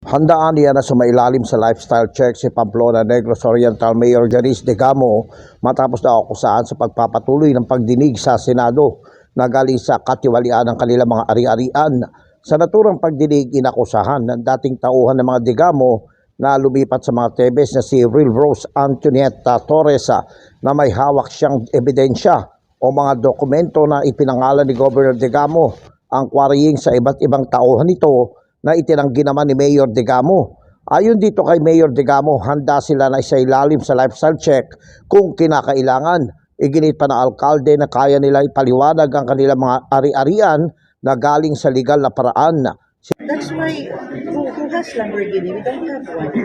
Handaan niya na sumailalim sa lifestyle check si Pamplona Negros Oriental Mayor Janice De Gamo matapos na akusahan sa pagpapatuloy ng pagdinig sa Senado na galing sa katiwalian ng kanilang mga ari-arian. Sa naturang pagdinig, inakusahan ng dating tauhan ng mga De Gamo na lumipat sa mga Tebes na si Real Rose Antonietta Torres ah, na may hawak siyang ebidensya o mga dokumento na ipinangalan ni Governor De Gamo ang quarrying sa iba't ibang tauhan nito na itinanggi naman ni Mayor Degamo. Ayon dito kay Mayor Degamo, handa sila na isa ilalim sa lifestyle check kung kinakailangan. Iginit pa ng alkalde na kaya nila ipaliwanag ang kanilang mga ari-arian na galing sa legal na paraan. That's why, who, who has Lamborghini? We don't have one.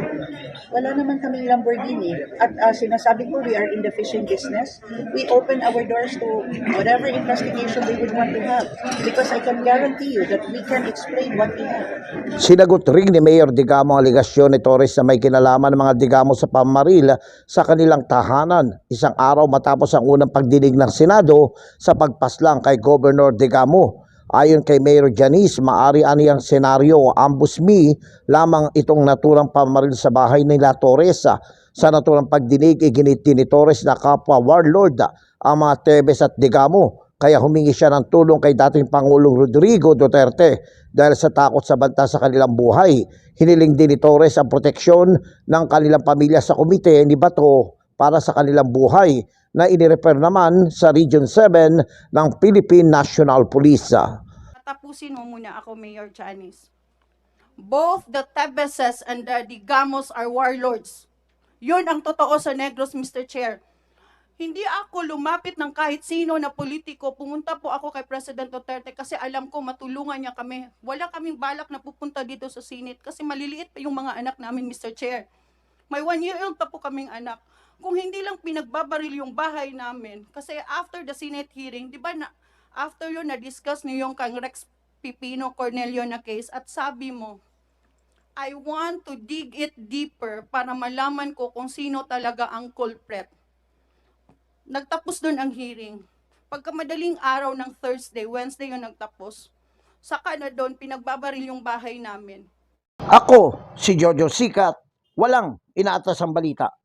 Wala naman kaming Lamborghini. At uh, sinasabi ko, we are in the fishing business. We open our doors to whatever investigation they would want to have. Because I can guarantee you that we can explain what we have. Sinagot rin ni Mayor Digamo ang aligasyon ni Torres na may kinalaman ng mga Digamo sa pamaril sa kanilang tahanan isang araw matapos ang unang pagdinig ng Senado sa pagpaslang kay Governor Digamo. Ayon kay Mayor Janice, maari aniyang senaryo o ambush me lamang itong naturang pamaril sa bahay nila Torres. Sa naturang pagdinig, iginiti ni Torres na kapwa warlord ang mga Tebes at Digamo kaya humingi siya ng tulong kay dating Pangulong Rodrigo Duterte dahil sa takot sa banta sa kanilang buhay. Hiniling din ni Torres ang proteksyon ng kanilang pamilya sa komite ni Bato para sa kanilang buhay na inirefer naman sa Region 7 ng Philippine National Police. Tapusin mo muna ako, Mayor Janice. Both the Tebeses and the Digamos are warlords. Yun ang totoo sa Negros, Mr. Chair. Hindi ako lumapit ng kahit sino na politiko. Pumunta po ako kay President Duterte kasi alam ko matulungan niya kami. Wala kaming balak na pupunta dito sa Senate kasi maliliit pa yung mga anak namin, Mr. Chair. May one year old pa po kaming anak. Kung hindi lang pinagbabaril yung bahay namin, kasi after the Senate hearing, di ba na, after yun, na-discuss niyo yung kang Rex Pipino Cornelio na case at sabi mo, I want to dig it deeper para malaman ko kung sino talaga ang culprit. Nagtapos doon ang hearing. Pagka madaling araw ng Thursday, Wednesday yung nagtapos, saka na doon pinagbabaril yung bahay namin. Ako, si Jojo Sikat, walang inaatas ang balita.